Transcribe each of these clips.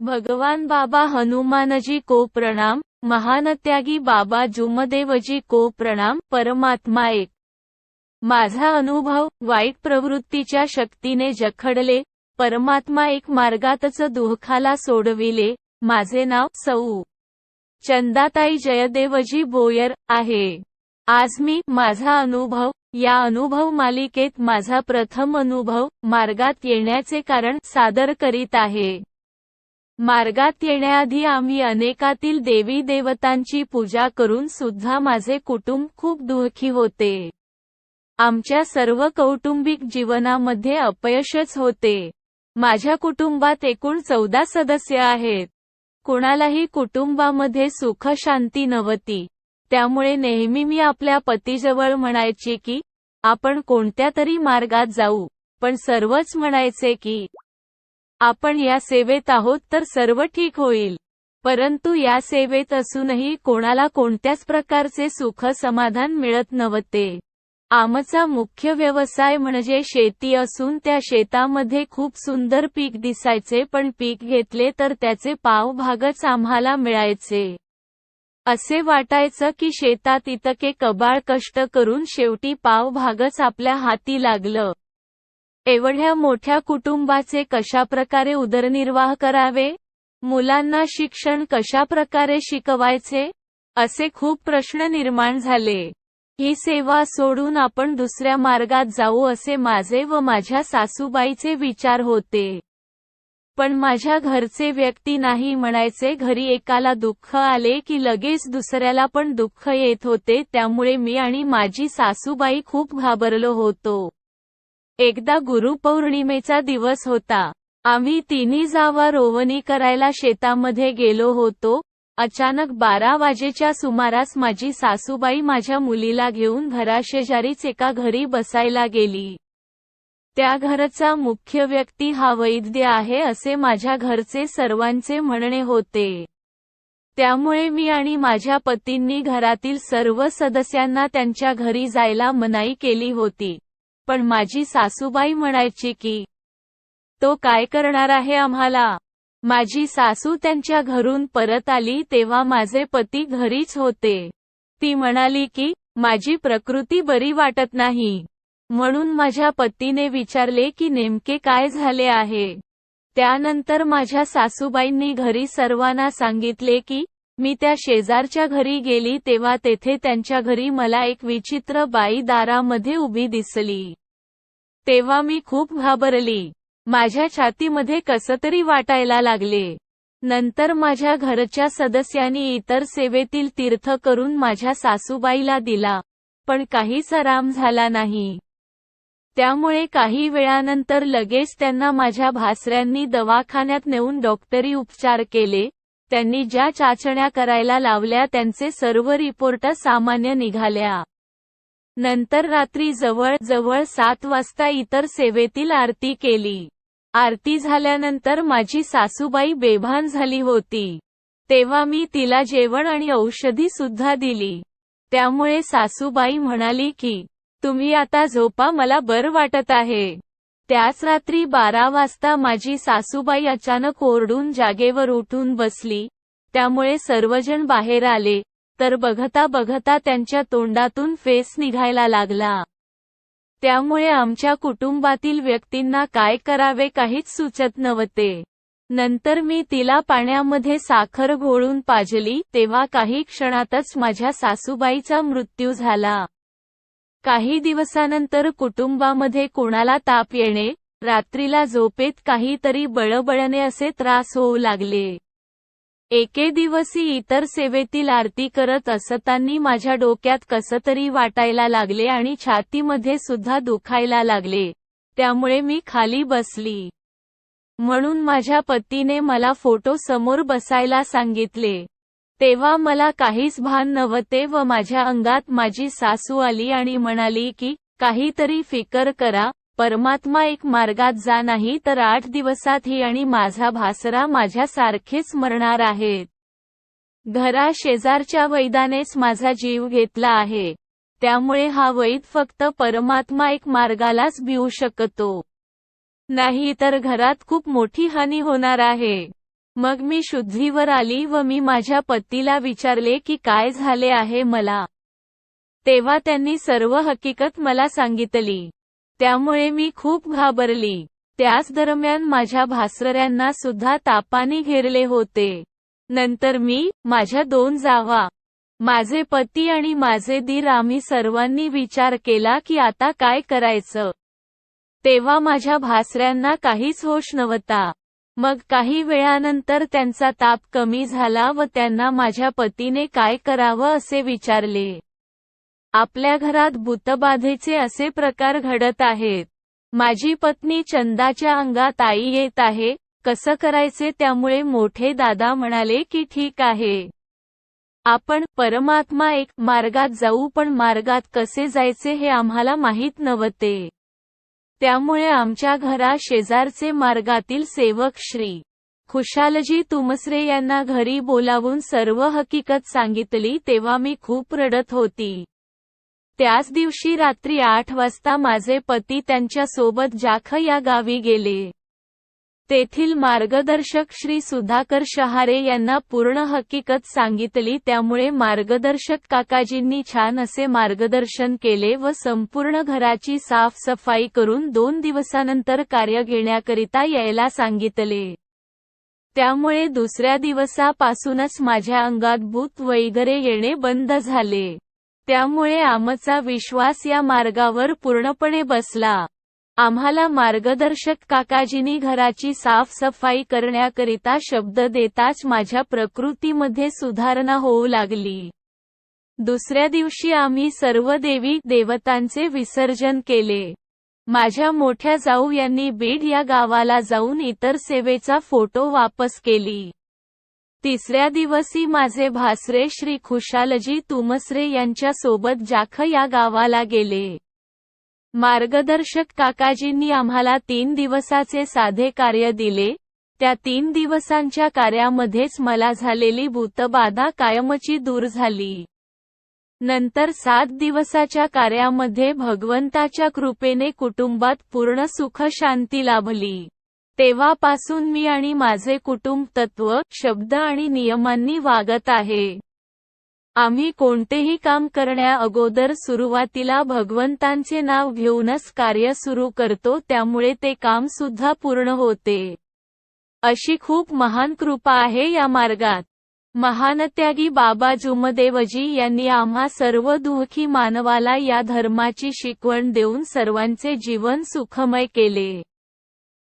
भगवान बाबा हनुमानजी को प्रणाम महानत्यागी बाबा जुमदेवजी को प्रणाम परमात्मा एक. माझा अनुभव वाईट प्रवृत्तीच्या शक्तीने जखडले परमात्मा एक मार्गातच दुःखाला सोडविले माझे नाव सौ. चंदाताई जयदेवजी बोयर आहे. आज मी माझा अनुभव या अनुभव मालिकेत माझा प्रथम अनुभव मार्गात येण्याचे कारण सादर करीत आहे. मार्गात येण्याआधी आम्ही अनेकातील देवी देवतांची पूजा करून सुद्धा माझे कुटुंब खूप दुःखी होते. आमच्या सर्व कौटुंबिक जीवनामध्ये अपयशच होते. माझ्या कुटुंबात एकूण चौदा सदस्य आहेत. कुणालाही कुटुंबामध्ये सुख शांती नव्हती. त्यामुळे नेहमी मी आपल्या पतीजवळ म्हणायचे की आपण कोणत्या तरी मार्गात जाऊ पण सर्वच म्हणायचे की आपण या सेवेत आहोत तर सर्व ठीक होईल. परंतु या सेवेत असूनही कोणाला कोणत्याच प्रकारचे सुख समाधान मिळत नव्हते. आमचा मुख्य व्यवसाय म्हणजे शेती असून त्या शेतामध्ये खूप सुंदर पीक दिसायचे पण पीक घेतले तर त्याचे पाव भागच आम्हाला मिळायचे. असे वाटायचं की शेतात इतके कबाळ कष्ट करून शेवटी पाव भागच आपल्या हाती लागलं. एवढ्या मोठ्या कुटुंबाचे कशाप्रकारे उदरनिर्वाह करावे? मुलांना शिक्षण कशाप्रकारे शिकवायचे? असे खूप प्रश्न निर्माण झाले. ही सेवा सोडून आपण दुसऱ्या मार्गात जाऊ असे माझे व माझ्या सासूबाईचे विचार होते. पण माझ्या घरचे व्यक्ती नाही म्हणायचे घरी एकाला दुःख आले की लगेच दुसऱ्याला पण दुःख येत होते त्यामुळे मी आणि माझी सासूबाई खूप घाबरलो होतो. एकदा गुरुपौर्णिमेचा दिवस होता. आम्ही तिन्ही जावा रोवणी करायला शेतामध्ये गेलो होतो. अचानक बारा वाजेच्या सुमारास माझी सासूबाई माझ्या मुलीला घेऊन घराशेजारीच एका घरी बसायला गेली. त्या घरचा मुख्य व्यक्ती हा वैद्य आहे असे माझ्या घरचे सर्वांचे म्हणणे होते. त्यामुळे मी आणि माझ्या पतींनी घरातील सर्व सदस्यांना त्यांच्या घरी जायला मनाई केली होती. पण माझी सासूबाई म्हणायची की तो काय करणार आहे आम्हाला? माझी सासू त्यांच्या घरून परत आली तेव्हा माझे पती घरीच होते. ती म्हणाली की माझी प्रकृती बरी वाटत नाही. म्हणून माझ्या पतीने विचारले की नेमके काय झाले आहे? त्यानंतर माझ्या सासूबाईंनी घरी सर्वांना सांगितले की मी त्या शेजारच्या घरी गेली तेव्हा तेथे त्यांच्या घरी मला एक विचित्र बाई दारामध्ये उभी दिसली. तेव्हा मी खूप घाबरली. माझ्या छातीमध्ये कसतरी वाटायला लागले. नंतर माझ्या घरच्या सदस्यांनी इतर सेवेतील तीर्थ करून माझ्या सासूबाईला दिला. पण काहीच आराम झाला नाही. त्यामुळे काही वेळानंतर लगेच त्यांना माझ्या भासऱ्यांनी दवाखान्यात नेऊन डॉक्टरी उपचार केले. त्यांनी ज्या चाचण्या करायला लावल्या त्यांचे सर्व रिपोर्ट सामान्य निघाल्या. नंतर रात्री जवळ जवळ सात वाजता इतर सेवेतील आरती केली. आरती झाल्यानंतर माझी सासूबाई बेभान झाली होती. तेव्हा मी तिला जेवण आणि औषधी सुद्धा दिली. त्यामुळे सासूबाई म्हणाली की तुम्ही आता झोपा मला बर वाटत आहे. त्याच रात्री बारा वाजता माझी सासूबाई अचानक ओरडून जागेवर उठून बसली. त्यामुळे सर्वजण बाहेर आले. तर बघता बघता त्यांच्या तोंडातून फेस निघायला लागला. त्यामुळे आमच्या कुटुंबातील व्यक्तींना काय करावे काहीच सुचत नव्हते. नंतर मी तिला पाण्यामध्ये साखर घोळून पाजली. तेव्हा काही क्षणातच माझ्या सासूबाईचा मृत्यू झाला. काही दिवसानंतर कुटुंबामध्ये कोणाला ताप येणे रात्रीला झोपेत काहीतरी बळबळणे असे त्रास होऊ लागले. एके दिवसी इतर सेवेतील आरती करत असताना माझ्या डोक्यात कसतरी वाटायला लागले आणि छातीमध्ये सुद्धा दुखायला लागले. त्यामुळे मी खाली बसली. म्हणून माझ्या पतीने मला फोटो समोर बसायला सांगितले. तेव्हा मला काहीच भान नव्हते व माझ्या अंगात माझी सासू आली आणि म्हणाली की काहीतरी फिकर करा परमात्मा एक मार्गात जा नाही तर आठ दिवसात ही आणि माझा भासरा माझ्या सारखेच मरणार आहेत. घरा शेजारच्या वैदानेच माझा जीव घेतला आहे. त्यामुळे हा वैद फक्त परमात्मा एक मार्गालाच भिवू शकतो. नाही तर घरात खूप मोठी हानी होणार आहे. मग मी शुद्धीवर आली व मी माझ्या पतीला विचारले की काय झाले आहे मला. तेव्हा त्यांनी सर्व हकीकत मला सांगितली. त्यामुळे मी खूप घाबरली. त्याच दरम्यान माझ्या भासरऱ्यांना सुद्धा तापाने घेरले होते. नंतर मी माझ्या दोन जावा माझे पती आणि माझे दीर आम्ही सर्वांनी विचार केला की आता काय करायचं. तेव्हा माझ्या भासऱ्यांना काहीच होश नव्हता. मग काही वेळानंतर त्यांचा ताप कमी झाला व त्यांना माझ्या पतीने काय करावं असे विचारले. आपल्या घरात भूतबाधेचे असे प्रकार घडत आहेत. माझी पत्नी चंदाच्या अंगात आई येत आहे कसं करायचे त्यामुळे मोठे दादा म्हणाले की ठीक आहे. आपण परमात्मा एक मार्गात जाऊ पण मार्गात कसे जायचे हे आम्हाला माहीत नव्हते. त्यामुळे आमच्या घरा शेजारचे मार्गातील सेवक श्री. खुशालजी तुमसरे यांना घरी बोलावून सर्व हकीकत सांगितली तेव्हा मी खूप रडत होती. त्याच दिवशी रात्री आठ वाजता माझे पती त्यांच्यासोबत जाख या गावी गेले. तेथील मार्गदर्शक श्री सुधाकर शहारे यांना पूर्ण हकीकत सांगितली त्यामुळे मार्गदर्शक काकाजींनी छान असे मार्गदर्शन केले व संपूर्ण घराची साफसफाई करून दोन दिवसानंतर कार्य घेण्याकरिता यायला सांगितले. त्यामुळे दुसऱ्या दिवसापासूनच माझ्या अंगात भूत वगैरे येणे बंद झाले. त्यामुळे आमचा विश्वास या मार्गावर पूर्णपणे बसला. आम्हाला मार्गदर्शक काकाजींनी घराची साफसफाई करण्याकरिता शब्द देताच माझ्या प्रकृतीमध्ये सुधारणा होऊ लागली. दुसऱ्या दिवशी आम्ही सर्व देवी देवतांचे विसर्जन केले. माझ्या मोठ्या जाऊ यांनी बीड या गावाला जाऊन इतर सेवेचा फोटो वापस केली. तिसऱ्या दिवशी माझे भासरे श्री खुशालजी तुमसरे यांच्या सोबत जाख या गावाला गेले. मार्गदर्शक काकाजींनी आम्हाला तीन दिवसाचे साधे कार्य दिले. त्या तीन दिवसांच्या कार्यामध्येच मला झालेली भूतबाधा कायमची दूर झाली. नंतर सात दिवसाच्या कार्यामध्ये भगवंताच्या कृपेने कुटुंबात पूर्ण सुख शांती लाभली. तेव्हापासून मी आणि माझे कुटुंब तत्व शब्द आणि नियमांनी वागत आहे. आम्ही कोणतेही काम करण्या अगोदर सुरुवातीला भगवंतांचे नाव घेऊनच कार्य सुरू करतो त्यामुळे ते काम सुद्धा पूर्ण होते. अशी खूप महान कृपा आहे या मार्गात. महानत्यागी बाबा जुमदेवजी यांनी आम्हा सर्व दुःखी मानवाला या धर्माची शिकवण देऊन सर्वांचे जीवन सुखमय केले.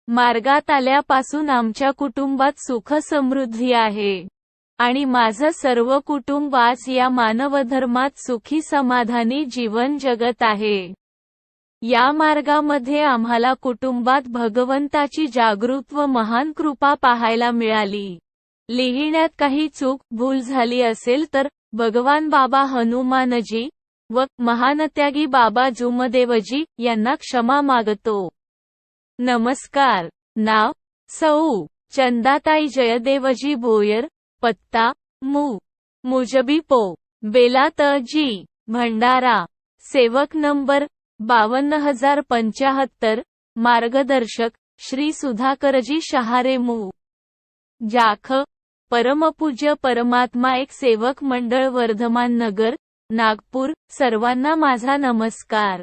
मार्गात आल्यापासून आमच्या कुटुंबात सुख समृद्धी आहे. आणि माझं सर्व कुटुंब आज या मानवधर्मात सुखी समाधानी जीवन जगत आहे. या मार्गामध्ये आम्हाला कुटुंबात भगवंताची जागृत व महान कृपा पाहायला मिळाली. लिहिण्यात काही चूक भूल झाली असेल तर भगवान बाबा हनुमानजी व महानत्यागी बाबा जुमदेवजी यांना क्षमा मागतो. नमस्कार. नाव सौ चंदाताई जयदेवजी भोयर पत्ता मु. मुजबी पो. बेला जी भंडारा. सेवक नंबर बावन्न हजार पंचाहत्तर मार्गदर्शक श्री सुधाकरजी शहारे मु. जाख. परमपूज्य परमात्मा एक सेवक मंडळ वर्धमान नगर नागपूर. सर्वांना माझा नमस्कार.